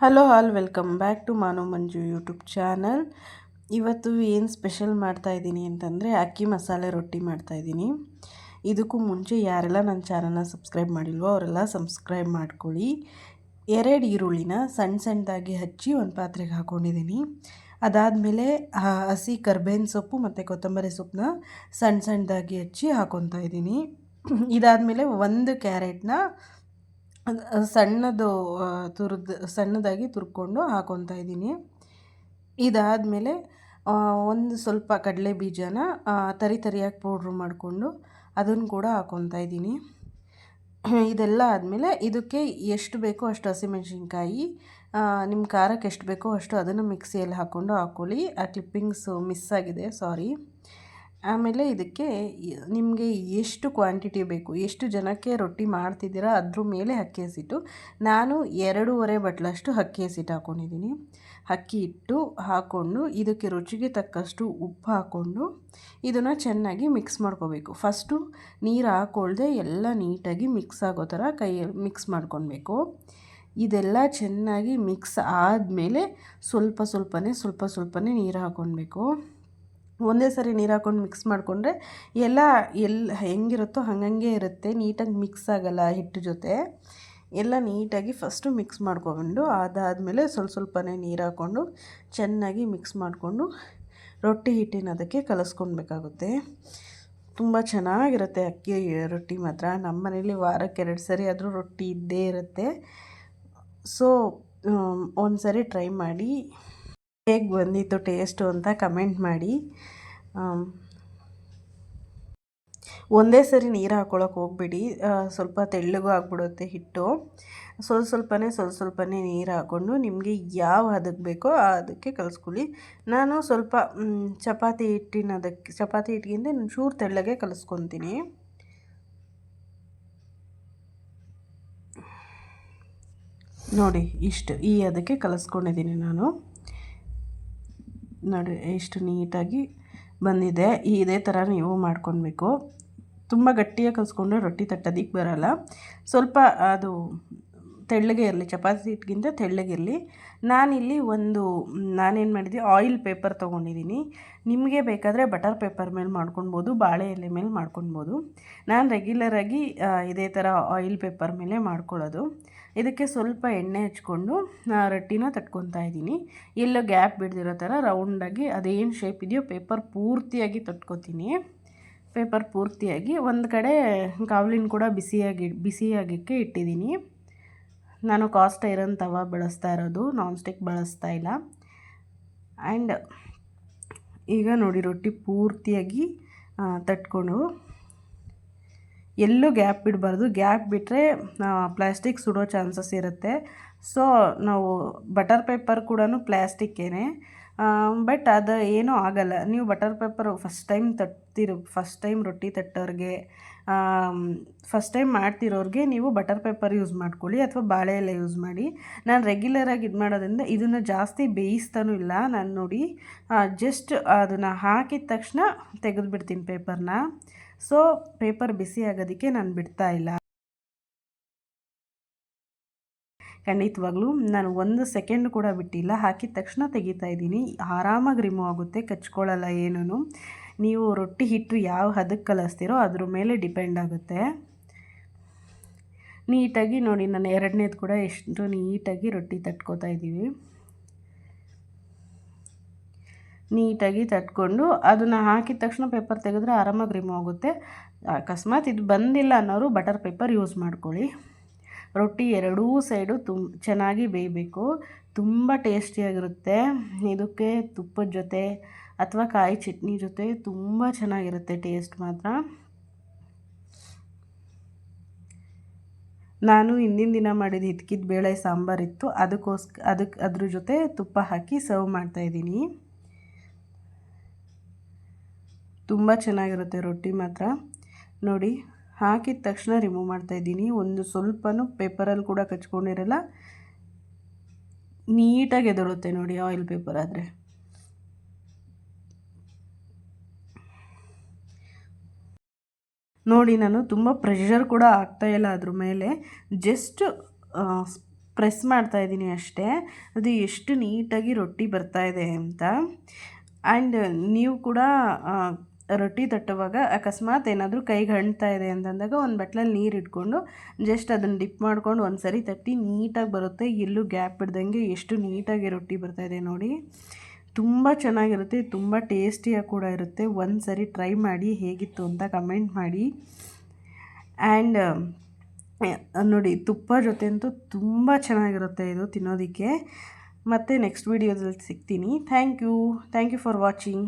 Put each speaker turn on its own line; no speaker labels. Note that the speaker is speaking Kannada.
Hello all welcome back to Manu Manju YouTube channel. ಇವತ್ತು ಏನು ಸ್ಪೆಷಲ್ ಮಾಡ್ತಾಯಿದ್ದೀನಿ ಅಂತಂದರೆ ಅಕ್ಕಿ ಮಸಾಲೆ ರೊಟ್ಟಿ ಮಾಡ್ತಾಯಿದ್ದೀನಿ ಇದಕ್ಕೂ ಮುಂಚೆ ಯಾರೆಲ್ಲ ನನ್ನ ಚಾನಲ್ನ ಸಬ್ಸ್ಕ್ರೈಬ್ ಮಾಡಿಲ್ವೋ ಅವರೆಲ್ಲ ಸಬ್ಸ್ಕ್ರೈಬ್ ಮಾಡ್ಕೊಳ್ಳಿ. ಎರಡು ಈರುಳ್ಳಿನ ಸಣ್ಣ ಸಣ್ಣದಾಗಿ ಹಚ್ಚಿ ಒಂದು ಪಾತ್ರೆಗೆ ಹಾಕ್ಕೊಂಡಿದ್ದೀನಿ ಅದಾದಮೇಲೆ ಹಸಿ ಕರ್ಬೇವಿನ ಸೊಪ್ಪು ಮತ್ತು ಕೊತ್ತಂಬರಿ ಸೊಪ್ಪನ್ನ ಸಣ್ಣ ಸಣ್ಣದಾಗಿ ಹಚ್ಚಿ ಹಾಕ್ಕೊತಾ ಇದ್ದೀನಿ. ಇದಾದಮೇಲೆ ಒಂದು ಕ್ಯಾರೆಟ್ನ ಸಣ್ಣದು ತುರಿದು, ಸಣ್ಣದಾಗಿ ತುರ್ಕೊಂಡು ಹಾಕೊತಾ ಇದ್ದೀನಿ. ಇದಾದಮೇಲೆ ಒಂದು ಸ್ವಲ್ಪ ಕಡಲೆ ಬೀಜನ ತರಿ ತರಿಯಾಗಿ ಪೌಡ್ರ್ ಮಾಡಿಕೊಂಡು ಅದನ್ನು ಕೂಡ ಹಾಕೊತಾ ಇದ್ದೀನಿ. ಇದೆಲ್ಲ ಆದಮೇಲೆ ಇದಕ್ಕೆ ಎಷ್ಟು ಬೇಕೋ ಅಷ್ಟು ಹಸಿಮೆಣ್ಸಿನ್ಕಾಯಿ ನಿಮ್ಮ ಖಾರಕ್ಕೆ ಎಷ್ಟು ಬೇಕೋ ಅಷ್ಟು ಅದನ್ನು ಮಿಕ್ಸಿಯಲ್ಲಿ ಹಾಕ್ಕೊಂಡು ಹಾಕ್ಕೊಳ್ಳಿ. ಆ ಕ್ಲಿಪ್ಪಿಂಗ್ಸು ಮಿಸ್ ಆಗಿದೆ ಸಾರಿ ಆಮೇಲೆ ಇದಕ್ಕೆ ನಿಮಗೆ ಎಷ್ಟು ಕ್ವಾಂಟಿಟಿ ಬೇಕು, ಎಷ್ಟು ಜನಕ್ಕೆ ರೊಟ್ಟಿ ಮಾಡ್ತಿದ್ದೀರಾ ಅದ್ರ ಮೇಲೆ ಅಕ್ಕಿ ಹಸಿಟ್ಟು. ನಾನು ಎರಡೂವರೆ ಬಟ್ಲಷ್ಟು ಅಕ್ಕಿ ಹಸಿಟ್ಟು ಹಾಕ್ಕೊಂಡಿದ್ದೀನಿ ಅಕ್ಕಿ ಇಟ್ಟು ಹಾಕ್ಕೊಂಡು ಇದಕ್ಕೆ ರುಚಿಗೆ ತಕ್ಕಷ್ಟು ಉಪ್ಪು ಹಾಕ್ಕೊಂಡು ಇದನ್ನು ಚೆನ್ನಾಗಿ ಮಿಕ್ಸ್ ಮಾಡ್ಕೋಬೇಕು. ಫಸ್ಟು ನೀರು ಹಾಕ್ಕೊಳ್ದೆ ಎಲ್ಲ ನೀಟಾಗಿ ಮಿಕ್ಸ್ ಆಗೋ ಥರ ಕೈಯಲ್ಲಿ ಮಿಕ್ಸ್ ಮಾಡ್ಕೊಳ್ಬೇಕು. ಇದೆಲ್ಲ ಚೆನ್ನಾಗಿ ಮಿಕ್ಸ್ ಆದಮೇಲೆ ಸ್ವಲ್ಪ ಸ್ವಲ್ಪನೇ ಸ್ವಲ್ಪ ಸ್ವಲ್ಪನೇ ನೀರು ಹಾಕ್ಕೊಳ್ಬೇಕು ಒಂದೇ ಸರಿ ನೀರು ಹಾಕ್ಕೊಂಡು ಮಿಕ್ಸ್ ಮಾಡಿಕೊಂಡ್ರೆ ಎಲ್ಲ ಎಲ್ಲಿ ಹೆಂಗಿರುತ್ತೋ ಹಂಗಂಗೆ ಇರುತ್ತೆ, ನೀಟಾಗಿ ಮಿಕ್ಸ್ ಆಗೋಲ್ಲ ಹಿಟ್ಟು ಜೊತೆ. ಎಲ್ಲ ನೀಟಾಗಿ ಫಸ್ಟು ಮಿಕ್ಸ್ ಮಾಡ್ಕೊಂಡು ಅದಾದಮೇಲೆ ಸ್ವಲ್ಪ ಸ್ವಲ್ಪನೇ ನೀರು ಹಾಕ್ಕೊಂಡು ಚೆನ್ನಾಗಿ ಮಿಕ್ಸ್ ಮಾಡಿಕೊಂಡು ರೊಟ್ಟಿ ಹಿಟ್ಟಿನ ಅದಕ್ಕೆ ಕಲಸ್ಕೊಳ್ಬೇಕಾಗುತ್ತೆ ತುಂಬ ಚೆನ್ನಾಗಿರುತ್ತೆ ಅಕ್ಕಿ, ರೊಟ್ಟಿ ಮಾತ್ರ. ನಮ್ಮ ಮನೇಲಿ ವಾರಕ್ಕೆ ಎರಡು ಸರಿ ಆದರೂ ರೊಟ್ಟಿ ಇದ್ದೇ ಇರುತ್ತೆ. ಸೊ ಒಂದು ಸರಿ ಟ್ರೈ ಮಾಡಿ ಹೇಗೆ ಬಂದಿತ್ತು ಟೇಸ್ಟು ಅಂತ ಕಮೆಂಟ್ ಮಾಡಿ. ಒಂದೇ ಸರಿ ನೀರು ಹಾಕ್ಕೊಳಕ್ಕೆ ಹೋಗ್ಬಿಡಿ. ಸ್ವಲ್ಪ ತೆಳ್ಳಗೂ ಆಗಿಬಿಡುತ್ತೆ ಹಿಟ್ಟು. ಸ್ವಲ್ಪ ಸ್ವಲ್ಪನೇ ಸ್ವಲ್ಪ ಸ್ವಲ್ಪನೇ ನೀರು ಹಾಕ್ಕೊಂಡು ನಿಮಗೆ ಯಾವ ಅದಕ್ಕೆ ಬೇಕೋ ಅದಕ್ಕೆ ಕಲಿಸ್ಕೊಳ್ಳಿ. ನಾನು ಸ್ವಲ್ಪ ಚಪಾತಿ ಹಿಟ್ಟಿನ ಅದಕ್ಕೆ ಚಪಾತಿ ಹಿಟ್ಟಿಗಿಂತ ಚೂರು ತೆಳ್ಳಗೆ ಕಲಿಸ್ಕೊತೀನಿ. ನೋಡಿ ಇಷ್ಟು, ಈ ಅದಕ್ಕೆ ಕಲಿಸ್ಕೊಂಡಿದ್ದೀನಿ ನಾನು. ನೋಡಿ ಎಷ್ಟು ನೀಟಾಗಿ ಬಂದಿದೆ. ಇದೇ ಥರ ನೀವು ಮಾಡ್ಕೊಳ್ಬೇಕು. ತುಂಬ ಗಟ್ಟಿಯಾಗಿ ಕಲಿಸ್ಕೊಂಡ್ರೆ ರೊಟ್ಟಿ ತಟ್ಟೋದಿಕ್ಕೆ ಬರೋಲ್ಲ. ಸ್ವಲ್ಪ ಅದು ತೆಳ್ಳಗೆ ಇರಲಿ, ಚಪಾತಿ ಹಿಟ್ಟಿಗಿಂತ ತೆಳ್ಳಗಿರಲಿ ನಾನಿಲ್ಲಿ ಒಂದು, ನಾನೇನು ಮಾಡಿದ್ದೆ ಆಯಿಲ್ ಪೇಪರ್ ತೊಗೊಂಡಿದ್ದೀನಿ. ನಿಮಗೆ ಬೇಕಾದರೆ ಬಟರ್ ಪೇಪರ್ ಮೇಲೆ ಮಾಡ್ಕೊಳ್ಬೋದು ಬಾಳೆ ಎಲೆ ಮೇಲೆ ಮಾಡ್ಕೊಳ್ಬೋದು ನಾನು ರೆಗ್ಯುಲರಾಗಿ ಇದೇ ಥರ ಆಯಿಲ್ ಪೇಪರ್ ಮೇಲೆ ಮಾಡ್ಕೊಳ್ಳೋದು. ಇದಕ್ಕೆ ಸ್ವಲ್ಪ ಎಣ್ಣೆ ಹಚ್ಕೊಂಡು ರೊಟ್ಟಿನ ತಟ್ಕೊತಾ ಇದ್ದೀನಿ. ಎಲ್ಲೋ ಗ್ಯಾಪ್ ಬಿಡ್ದಿರೋ ಥರ ರೌಂಡಾಗಿ ಅದೇನು ಶೇಪ್ ಇದೆಯೋ ಪೇಪರ್ ಪೂರ್ತಿಯಾಗಿ ತಟ್ಕೊತೀನಿ. ಪೇಪರ್ ಪೂರ್ತಿಯಾಗಿ ಒಂದು ಕಡೆ, ಕಾವಲಿನ ಕೂಡ ಬಿಸಿಯಾಗಿ, ಬಿಸಿಯಾಗಿಕ್ಕೆ ಇಟ್ಟಿದ್ದೀನಿ. ನಾನು ಕಾಸ್ಟ್ ಐರನ್ ತವ ಬಳಸ್ತಾ ಇರೋದು ನಾನ್ ಸ್ಟಿಕ್ ಬಳಸ್ತಾ ಇಲ್ಲ. ಆ್ಯಂಡ್ ಈಗ ನೋಡಿ ರೊಟ್ಟಿ ಪೂರ್ತಿಯಾಗಿ ತಟ್ಕೊಂಡು. ಎಲ್ಲೂ ಗ್ಯಾಪ್ ಬಿಡಬಾರ್ದು. ಗ್ಯಾಪ್ ಬಿಟ್ಟರೆ ಪ್ಲಾಸ್ಟಿಕ್ ಸುಡೋ ಚಾನ್ಸಸ್ ಇರುತ್ತೆ. ಸೊ ನಾವು ಬಟರ್ ಪೇಪರ್ ಕೂಡ ಪ್ಲ್ಯಾಸ್ಟಿಕ್ಕೇ ಬಟ್ ಅದು ಏನೂ ಆಗಲ್ಲ. ನೀವು ಬಟರ್ ಪೇಪರ್ ಫಸ್ಟ್ ಟೈಮ್ ತಟ್ತಿರೋ ಫಸ್ಟ್ ಟೈಮ್ ರೊಟ್ಟಿ ತಟ್ಟೋರಿಗೆ. ಫಸ್ಟ್ ಟೈಮ್ ಮಾಡ್ತಿರೋರಿಗೆ ನೀವು ಬಟರ್ ಪೇಪರ್ ಯೂಸ್ ಮಾಡ್ಕೊಳ್ಳಿ ಅಥವಾ ಬಾಳೆ ಎಲೆ ಯೂಸ್ ಮಾಡಿ. ನಾನು ರೆಗ್ಯುಲರಾಗಿ ಇದು ಮಾಡೋದ್ರಿಂದ ಇದನ್ನು ಜಾಸ್ತಿ ಬೇಯಿಸ್ತಾನೂ ಇಲ್ಲ. ನಾನು ನೋಡಿ ಜಸ್ಟ್ ಅದನ್ನು ಹಾಕಿದ ತಕ್ಷಣ ತೆಗೆದುಬಿಡ್ತೀನಿ ಪೇಪರ್ನ ಸೊ ಪೇಪರ್ ಬಿಸಿ ಆಗೋದಕ್ಕೆ ನಾನು ಬಿಡ್ತಾ ಇಲ್ಲ. ಖಂಡಿತವಾಗ್ಲೂ ನಾನು ಒಂದು ಸೆಕೆಂಡ್ ಕೂಡ ಬಿಟ್ಟಿಲ್ಲ. ಹಾಕಿದ ತಕ್ಷಣ ತೆಗಿತಾ ಇದ್ದೀನಿ. ಆರಾಮಾಗಿ ರಿಮೂವ್ ಆಗುತ್ತೆ, ಕಚ್ಕೊಳ್ಳಲ್ಲ ಏನೂ ನೀವು ರೊಟ್ಟಿ ಹಿಟ್ಟು ಯಾವ ಹದಕ್ಕೆ ಕಲಿಸ್ತೀರೋ ಅದ್ರ ಮೇಲೆ ಡಿಪೆಂಡ್ ಆಗುತ್ತೆ. ನೀಟಾಗಿ ನೋಡಿ, ನಾನು ಎರಡನೇದು ಕೂಡ ಎಷ್ಟು ನೀಟಾಗಿ ರೊಟ್ಟಿ ತಟ್ಕೋತಾ ಇದ್ದೀವಿ. ನೀಟಾಗಿ ತಟ್ಕೊಂಡು ಅದನ್ನು ಹಾಕಿದ ತಕ್ಷಣ ಪೇಪರ್ ತೆಗೆದ್ರೆ ಆರಾಮಾಗಿ ರಿಮೂವ್ ಆಗುತ್ತೆ. ಅಕಸ್ಮಾತ್ ಇದು ಬಂದಿಲ್ಲ ಅನ್ನೋರು ಬಟರ್ ಪೇಪರ್ ಯೂಸ್ ಮಾಡ್ಕೊಳ್ಳಿ. ರೊಟ್ಟಿ ಎರಡೂ ಸೈಡು ತುಂಬ ಚೆನ್ನಾಗಿ ಬೇಯಬೇಕು. ತುಂಬ ಟೇಸ್ಟಿಯಾಗಿರುತ್ತೆ. ಇದಕ್ಕೆ ತುಪ್ಪದ ಜೊತೆ ಅಥವಾ ಕಾಯಿ ಚಟ್ನಿ ಜೊತೆ ತುಂಬ ಚೆನ್ನಾಗಿರುತ್ತೆ ಟೇಸ್ಟ್ ಮಾತ್ರ. ನಾನು ಹಿಂದಿನ ದಿನ ಮಾಡಿದ ಹಿತ್ಕಿದ ಬೇಳೆ ಸಾಂಬಾರಿತ್ತು ಅದಕ್ಕೋಸ್ಕ ಅದಕ್ಕೆ ಅದ್ರ ಜೊತೆ ತುಪ್ಪ ಹಾಕಿ ಸರ್ವ್ ಮಾಡ್ತಾಯಿದ್ದೀನಿ ತುಂಬ ಚೆನ್ನಾಗಿರುತ್ತೆ ರೊಟ್ಟಿ ಮಾತ್ರ. ನೋಡಿ, ಹಾಕಿದ ತಕ್ಷಣ ರಿಮೂವ್ ಮಾಡ್ತಾಯಿದ್ದೀನಿ ಒಂದು ಸ್ವಲ್ಪನೂ ಪೇಪರಲ್ಲಿ ಕೂಡ ಕಚ್ಕೊಂಡಿರಲ್ಲ. ನೀಟಾಗಿ ಎದಳುತ್ತೆ ನೋಡಿ, ಆಯಿಲ್ ಪೇಪರ್ ಆದರೆ. ನೋಡಿ ನಾನು ತುಂಬ ಪ್ರೆಷರ್ ಕೂಡ ಆಗ್ತಾಯಿಲ್ಲ ಅದ್ರ ಮೇಲೆ. ಜಸ್ಟ್ ಪ್ರೆಸ್ ಮಾಡ್ತಾ ಇದ್ದೀನಿ ಅಷ್ಟೇ. ಅದು ಎಷ್ಟು ನೀಟಾಗಿ ರೊಟ್ಟಿ ಬರ್ತಾ ಇದೆ ಅಂತ. ಆ್ಯಂಡ್ ನೀವು ಕೂಡ ರೊಟ್ಟಿ ತಟ್ಟುವಾಗ ಅಕಸ್ಮಾತ್ ಏನಾದರೂ ಕೈಗೆ ಹಣ್ತಾ ಇದೆ ಅಂತಂದಾಗ ಒಂದು ಬಟ್ಲಲ್ಲಿ ನೀರು ಇಟ್ಕೊಂಡು ಜಸ್ಟ್ ಅದನ್ನು ಡಿಪ್ ಮಾಡ್ಕೊಂಡು ಒಂದು ಸರಿ ತಟ್ಟಿ ನೀಟಾಗಿ ಬರುತ್ತೆ. ಎಲ್ಲೂ ಗ್ಯಾಪ್ ಬಿಡ್ದಂಗೆ ಎಷ್ಟು ನೀಟಾಗಿ ರೊಟ್ಟಿ ಬರ್ತಾ ಇದೆ ನೋಡಿ. ತುಂಬ ಚೆನ್ನಾಗಿರುತ್ತೆ, ತುಂಬ ಟೇಸ್ಟಿಯಾಗಿ ಕೂಡ ಇರುತ್ತೆ. ಒಂದು ಸರಿ ಟ್ರೈ ಮಾಡಿ ಹೇಗಿತ್ತು ಅಂತ ಕಮೆಂಟ್ ಮಾಡಿ. ಆ್ಯಂಡ್ ನೋಡಿ ತುಪ್ಪ ಜೊತೆ ಅಂತೂ ತುಂಬ ಚೆನ್ನಾಗಿರುತ್ತೆ ಇದು ತಿನ್ನೋದಕ್ಕೆ. ಮತ್ತು ನೆಕ್ಸ್ಟ್ ವೀಡಿಯೋದಲ್ಲಿ ಸಿಗ್ತೀನಿ. Thank you thank you for watching